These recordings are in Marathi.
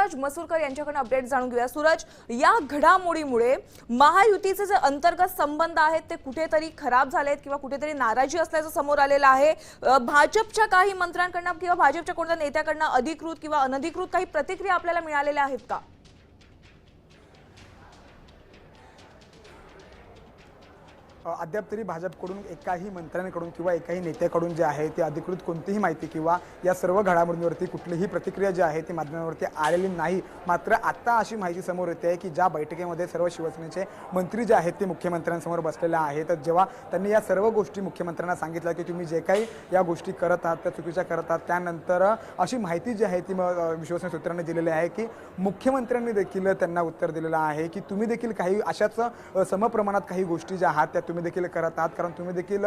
सूरज मसूरकर यांच्याकडून अपडेट जाणून घेऊया. सूरज या घडामोडीमुळे महायुतीचे जे अंतर्गत संबंध आहेत ते कुठेतरी खराब झालेत किंवा कुठेतरी नाराजी असल्याचं समोर आलेलं आहे. भाजपच्या काही मंत्र्यांकडनं किंवा भाजपच्या कोणत्या नेत्याकडनं अधिकृत किंवा अनधिकृत काही प्रतिक्रिया आपल्याला मिळालेल्या आहेत का? अद्याप तरी भाजपकडून एकाही मंत्र्यांकडून किंवा एकाही नेत्याकडून जे आहे ते अधिकृत कोणतीही माहिती किंवा या सर्व घडामोडींवरती कुठलीही प्रतिक्रिया जी आहे ती माध्यमांवरती आलेली नाही. मात्र आता अशी माहिती समोर येते आहे की ज्या बैठकीमध्ये सर्व शिवसेनेचे मंत्री जे आहेत ते मुख्यमंत्र्यांसमोर बसलेले आहेत. जेव्हा त्यांनी या सर्व गोष्टी मुख्यमंत्र्यांना सांगितल्या की तुम्ही जे काही या गोष्टी करत आहात त्या चुकीच्या करत आहात त्यानंतर अशी माहिती जी आहे ती मग विश्वसनीय सूत्रांनी दिलेली आहे की मुख्यमंत्र्यांनी देखील त्यांना उत्तर दिलेलं आहे की तुम्ही देखील काही अशाच समप्रमाणात काही गोष्टी ज्या आहात त्या तुम्ही देखील करत आहात. कारण तुम्ही देखील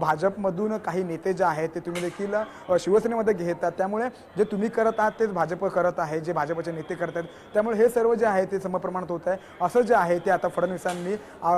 भाजपमधून काही नेते जे आहेत ते तुम्ही देखील शिवसेनेमध्ये शिवसेनेमध्ये घेतात त्यामुळे जे तुम्ही करत आहात तेच भाजप करत आहे जे भाजपचे नेते करत आहेत. त्यामुळे हे सर्व जे आहे ते समप्रमाणात होत आहे. असं जे आहे ते आता फडणवीसांनी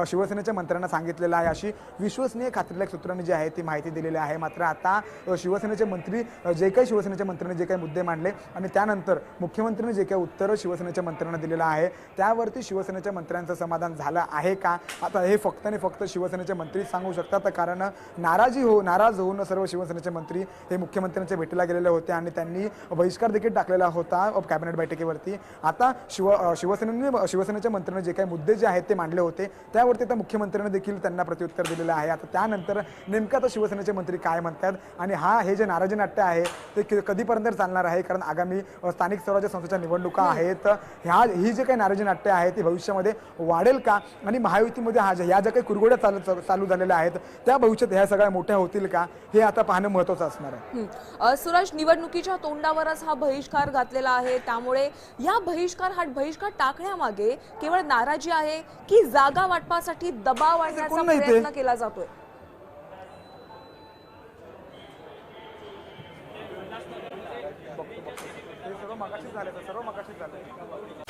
शिवसेनेच्या मंत्र्यांना सांगितलेलं आहे. अशी विश्वसनीय खात्रीलायक सूत्रांनी जी आहे ती माहिती दिलेली आहे. मात्र आता शिवसेनेचे मंत्री जे काही शिवसेनेच्या मंत्र्यांनी जे काही मुद्दे मांडले आणि त्यानंतर मुख्यमंत्र्यांनी जे काही उत्तर शिवसेनेच्या मंत्र्यांना दिलेलं आहे त्यावरती शिवसेनेच्या मंत्र्यांचं समाधान झालं आहे का? आता हे फक्त आणि फक्त शिवसेनेचे मंत्री सांगू शकतात. कारण नाराजी हो नाराज होऊन सर्व शिवसेनेचे मंत्री हे मुख्यमंत्र्यांच्या भेटीला गेलेले होते आणि त्यांनी बहिष्कार देखील टाकलेला होता कॅबिनेट बैठकीवरती. आता शिव शिवसेनेने शिवसेनेच्या मंत्र्यांनी जे काही मुद्दे जे आहेत ते मांडले होते त्यावरती आता मुख्यमंत्र्यांनी देखील त्यांना प्रत्युत्तर दिलेलं आहे. आता त्यानंतर नेमकं आता शिवसेनेचे मंत्री काय म्हणतात आणि हा हे जे नाराजी नाट्य आहे ते कधीपर्यंत चालणार आहे? कारण आगामी स्थानिक स्वराज्य संस्थेच्या निवडणुका आहेत. ह्या ही जे काही नाराजी नाट्य आहे ती भविष्यामध्ये वाढेल का? आणि महायुतीमध्ये हा ज्या- ज्या काही कुरघोड्या चालू चालू झालेल्या आहेत. त्या भविष्यात ह्या सगळ्या मोठ्या होतील का? हे आता पाहणं महत्त्वाचं असणार आहे. सूरज निवडणुकीच्या तोंडावरच हा बहिष्कार घातलेला आहे. त्यामुळे या बहिष्कार हा बहिष्कार टाकण्यामागे केवळ नाराजी आहे की जागा वाटपासाठी दबाव आणण्याचा? प्रयत्न केला जातोय? सर्व मगाशीच झालं सर्व मगाशीच झालं.